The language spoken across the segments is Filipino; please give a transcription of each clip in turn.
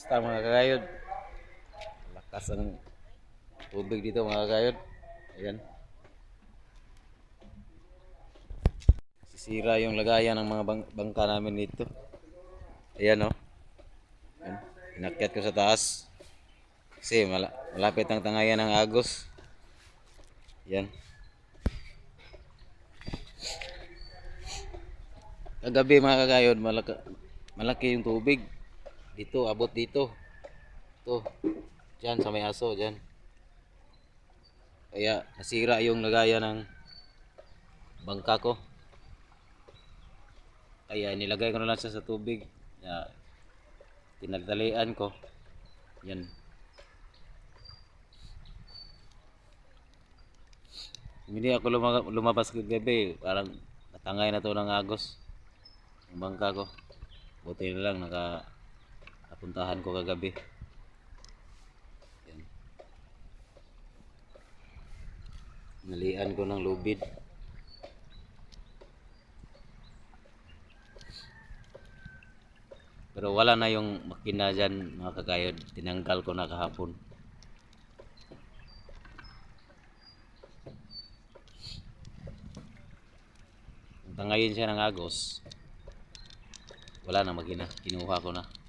Basta mga kagayod. Lakas ang tubig dito mga kagayod. Ayan. Sisira yung lagayan ng mga bang- bangka namin dito. Ayan oh. Ayan. Inakyat ko sa taas. Kasi mala- malapit ang tangayan ng Agos. Ayan. Kagabi mga kagayod, malaki, malaki yung tubig. Dito, abot dito. Ito. Diyan sa may aso, diyan. Kaya nasira yung lagayan ng bangka ko. Kaya nilagay ko na lang siya sa tubig. Kaya tinagdalian ko. Yan. Hindi ako lumabas kagabi. Parang natangay na to ng agos. Ang bangka ko. Buti na lang naka napuntahan ko kagabi. Yan. Nalian ko ng lubid. Pero wala na yung makina dyan mga kagayod. Tinanggal ko na kahapon. Tangayin siya ng agos. Wala na makina. Kinuha ko na.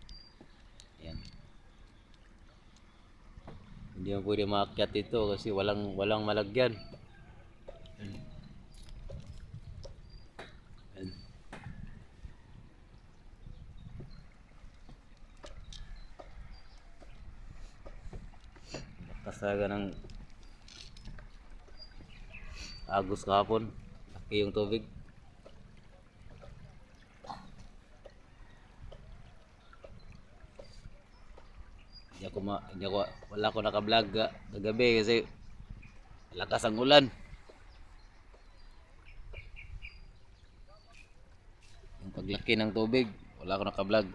Ayan. Hindi mo pwede maakyat ito kasi walang walang malagyan. Talaga ng agos kahapon. Laki yung tubig. Hindi ako ma, hindi ako, wala ako naka-vlog ga- kagabi kasi lakas ang ulan. Yung paglaki ng tubig, wala ako naka-vlog.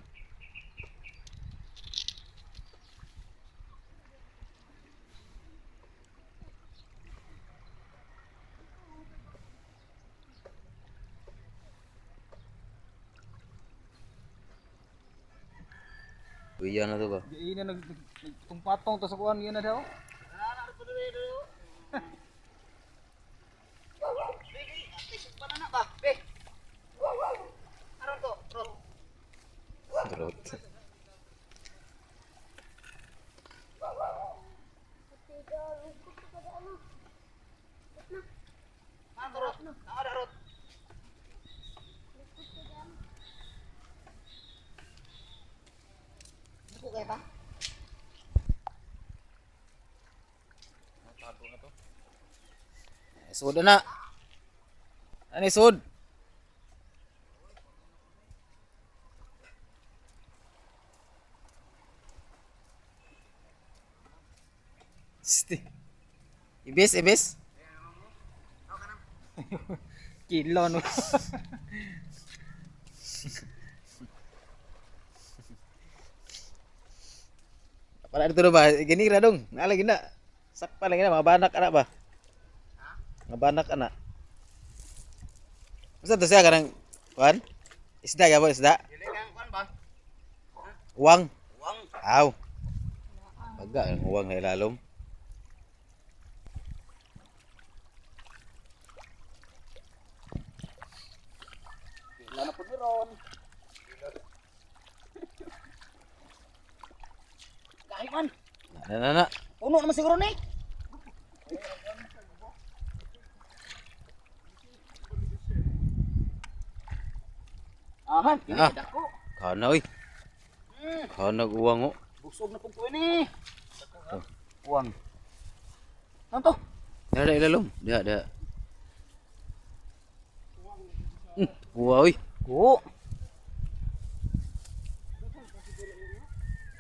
Uya na to ba? Di na nag tungpatong to sa kuan yun na daw. Grot. Sud na. Ani sud? Sti. Ibis, ibis. Kilo no. Para dito ba? Gini ra dong. Naalagi na. Sakpa lang na mga banak anak ba? Mga banak anak. Basta to siya kanang kuan? Isda ya ba isda? Uwang. Uwang. Aw. Baga ang uwang na ilalom. Na na na. Puno naman siguro ni. Ahan, kini Ah. dako. Kana oy. Hmm, Kana uwang oh. busog na pug ko ini. Uwang. Ano to? Dia ada ilalom. Dia ada. Hmm, uwa oy. Ko.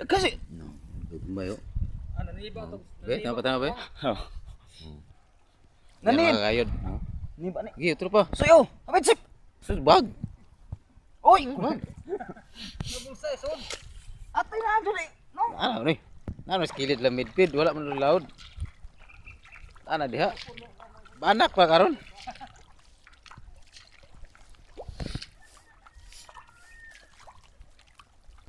Kasi. No, gumay oh. Ano ni ba to? Be, tama tama be. Kayod. no? Ni ba ni? Sige, utro pa. Sayo, abit sip. Sus bag. Oy. Nabulsa son. Atay na dali. No. Ano ni? Ano kilid lang midpid, wala man laud. Ana diha. Banak pa karon.